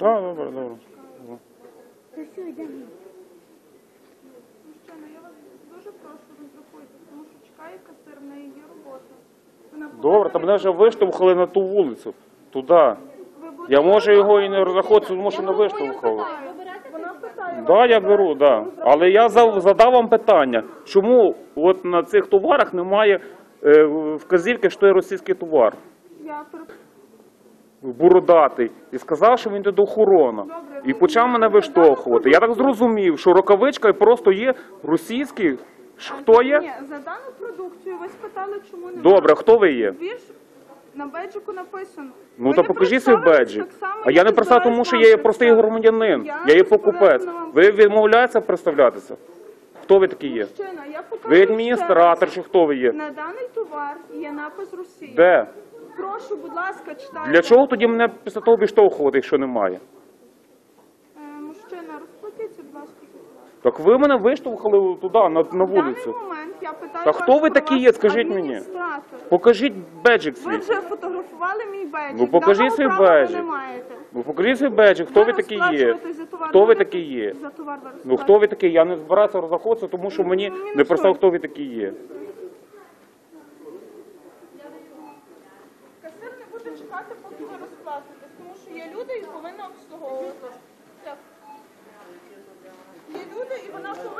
Так, добре, добре. Та все, йдемо. Мужчина, я вас дуже прошу, розрахуйте, тому що чекає касир, в неї є робота. Вона Добре, та мене вже виштовхали на ту вулицю. Туди. Ви будете Я можу його і не розраховувати? тому що не виштовхали. Вона питає. Так, да, я беру, да. Але я за- задав вам питання, чому от на цих товарах немає е, вказівки, що є російський товар, Я бородатий, і сказав, що він йде охорона. І почав мене виштовхувати. Я так зрозумів, що рукавичка просто є російський. Хто є? Ні, за дану продукцію ви спитали, чому немає. Добре, хто ви є? Ви ж на беджику написано. Ну Ви то не покажіть свій беджик. А я не і представив, тому що я є простий громадянин. Я Я є покупець. Ви відмовляєтеся представлятися? Хто ви такі є? Мужчина, я Ви адміністратор чи хто ви є? На даний товар є напис Росія. Де? Прошу, будь ласка, читайте. Для чого тоді мене після того відштовхувати, якщо немає? Е, Мужчина, розплатіться, будь ласка. Так ви мене виштовхали туди, на, на В даний вулицю. момент я питаю Та вас хто ви про такі ваш є, скажіть мені? адміністратор. Покажіть беджик Ви свій. вже фотографували мій беджик. Ну, покажіть Даного свій права беджик. Ви не маєте. Ну покажіть свій беджик, хто ви такі є? розплачуєтесь за товар, Хто ви такі є? За товар ви Ну хто ви такі? Я не збираюся розраховуватися, тому що мені Ну, ні не що. хто ви такі є. Касир не буде чекати, поки ви розплатитесь, тому що є люди і повинна обслуговувати.